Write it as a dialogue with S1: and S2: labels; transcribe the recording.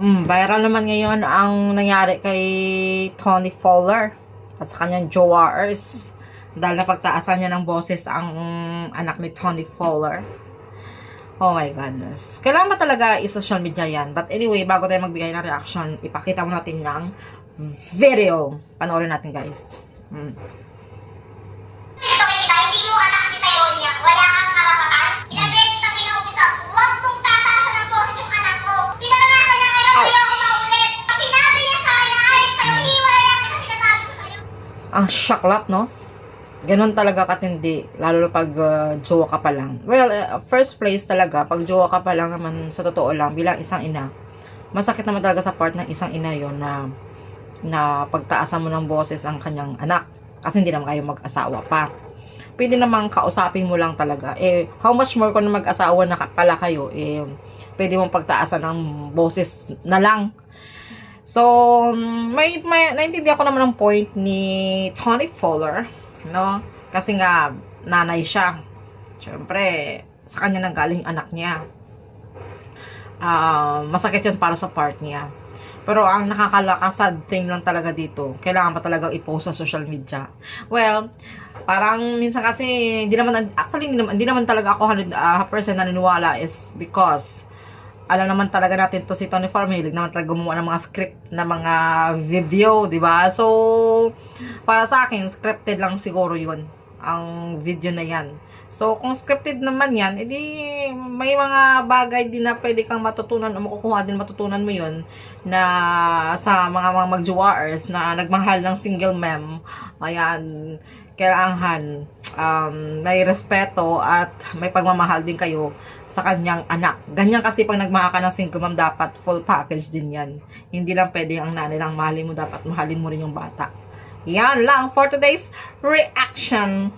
S1: Mm, viral naman ngayon ang nangyari kay Tony Fowler at sa kanyang jowaers dahil napagtaasan niya ng boses ang anak ni Tony Fowler. Oh my goodness. Kailangan ba talaga i-social media yan? But anyway, bago tayo magbigay ng reaction, ipakita mo natin ng video. Panoorin natin guys. Mm.
S2: Ang
S1: shaklap, no? Ganon talaga katindi, lalo na pag uh, jowa ka pa lang. Well, uh, first place talaga, pag jowa ka pa lang naman, sa totoo lang, bilang isang ina, masakit naman talaga sa part ng isang ina yon na na pagtaasan mo ng boses ang kanyang anak. Kasi hindi naman kayo mag-asawa pa. Pwede namang kausapin mo lang talaga. Eh, how much more kung mag-asawa na pala kayo, eh, pwede mong pagtaasan ng boses na lang. So, may, may naintindihan ko naman ang point ni Tony Fowler, no? Kasi nga, nanay siya. Siyempre, sa kanya nang galing anak niya. Ah, masakit yun para sa part niya. Pero ang nakakalakasad thing lang talaga dito, kailangan pa talaga i-post sa social media. Well, parang minsan kasi, hindi naman, actually, hindi naman, hindi naman talaga ako 100% naniniwala is because alam naman talaga natin to si Tony Farm, hilig naman talaga gumawa ng mga script na mga video, di ba? So, para sa akin, scripted lang siguro yun, ang video na yan. So, kung scripted naman yan, edi may mga bagay din na pwede kang matutunan o makukuha din matutunan mo yun na sa mga mga magjuwaers na nagmahal ng single mem. Ayan, kailangan um, may respeto at may pagmamahal din kayo sa kanyang anak. Ganyan kasi pag nagmahal ka ng single mom, dapat full package din yan. Hindi lang pwede ang nanay lang mahalin mo, dapat mahalin mo rin yung bata. Yan lang for today's reaction.